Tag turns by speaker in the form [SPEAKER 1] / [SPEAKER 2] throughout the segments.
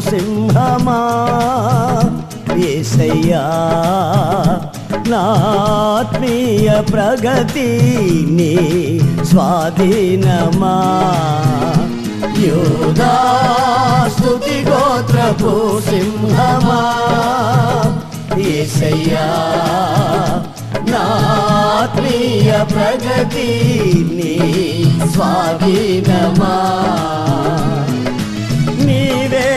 [SPEAKER 1] సింహమా? ఏసయ్యా నాత్మీయ ప్రగతి నీ స్వాధీనమా? యోధా స్థుతి గోత్రపు సింహమా? ఏసయ్యా నాత్మీయ ప్రగతి నీ స్వాధీనమా?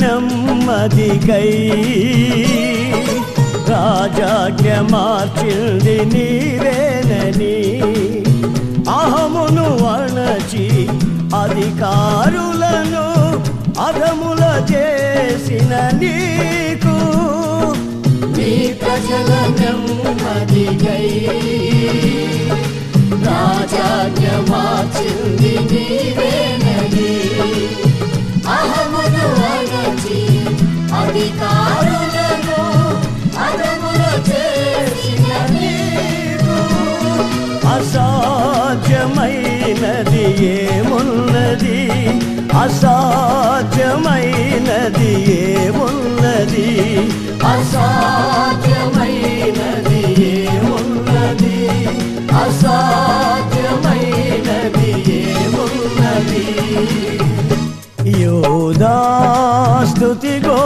[SPEAKER 1] నెమ్మదికై రాజాజ్ఞ మార్చింది నీవేనని అహమును అణచి అధికారులను అధముల చేసిన నీకు నీ ప్రజల నెమ్మదికై రాజాజ్ఞ మార్చింది నీవేనని అసాధ్యమైనది ఏమున్నది? అసాధ్యమైనది ఏమున్నది? అసాధ్యమైనది ఏమున్నది? అసాధ్యమైనది ఏమున్నది? యోధా స్తుతి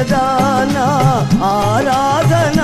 [SPEAKER 1] నీవే ఆరాధన.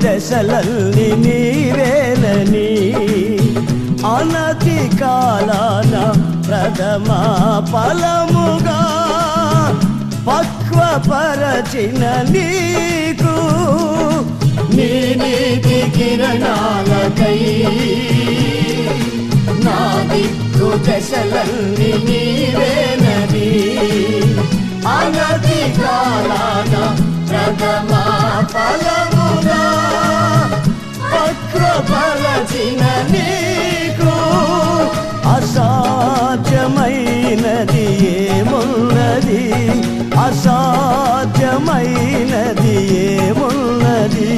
[SPEAKER 1] దిక్కు దశలల్ని నీవేలని అనతి కాలాన ప్రథమ ఫలముగా పక్వపరచిన నీకు. నీ నీతి కిరణాలకై నా దిక్కు దశలన్నీ నీవేనని. అనతి కాలాన ప్రథమ ఫలముగా పక్వపరచిన నీకు అసాధ్యమైనది ఏమున్నది? అసాధ్యమైనది ఏమున్నది?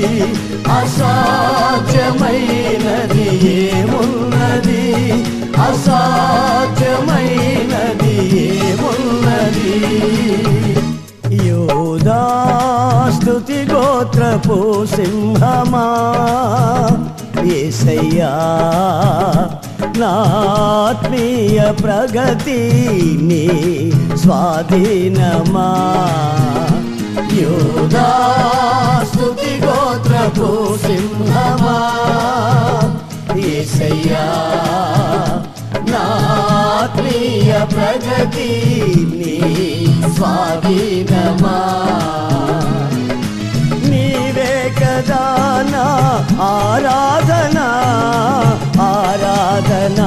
[SPEAKER 1] అసాధ్యమైనది ఏమున్నది? అసాధ్యమైనది ఏమున్నది? యోదా స్తుతి గోత్రపు సింహమా? ఏసయ్యా నాత్మీయ ప్రగతి నీ స్వాధీనమా. యోగా స్థుతి గోత్రపు సింహమా. ఏసయ్యా నాత్మీయ ప్రగతి నీ స్వాధీనమా. ఆరాధన ఆరాధన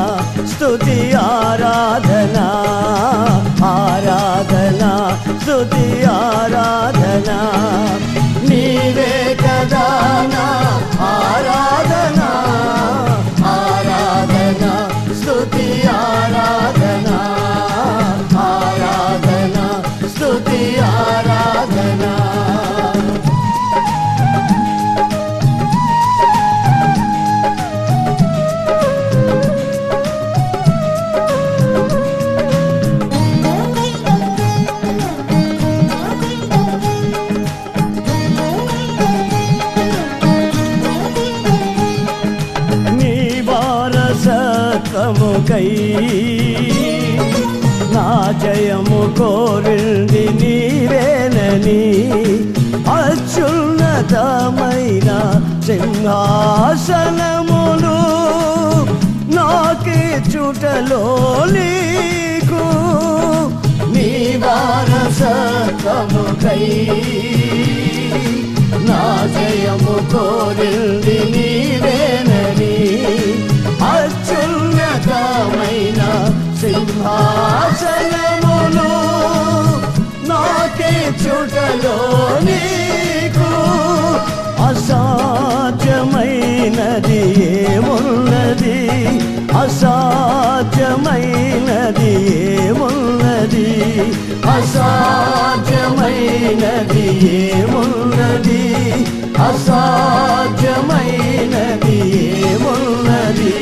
[SPEAKER 1] స్తుతి ఆరాధన ఆరాధన స్తుతి ఆరాధన. నీవే కదా శాసనములు నాకే చుటలో నీకు. నీ వారసత్వముకై నా జయము కోరింది నీవేనని అత్యున్నతమైన సింహాసనములు నాకే చుటలో నీ ఏమున్నది? అసాధ్యమైనది ఏమున్నది?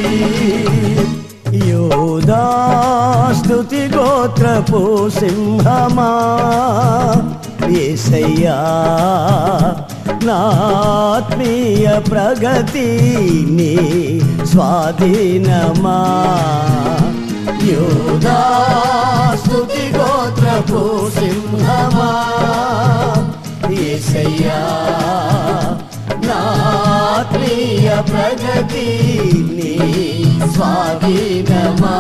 [SPEAKER 1] యోదాస్తుతి గోత్రపు సింహమా? ఏసయ్యా నాత్మీయ ప్రగతి నీ స్వాధీనమా? యోదాస్తుతి గోత్రపు సింహమా? ఏసయ్యా నాత్మీయ ప్రగతి నీ స్వాధీనమా?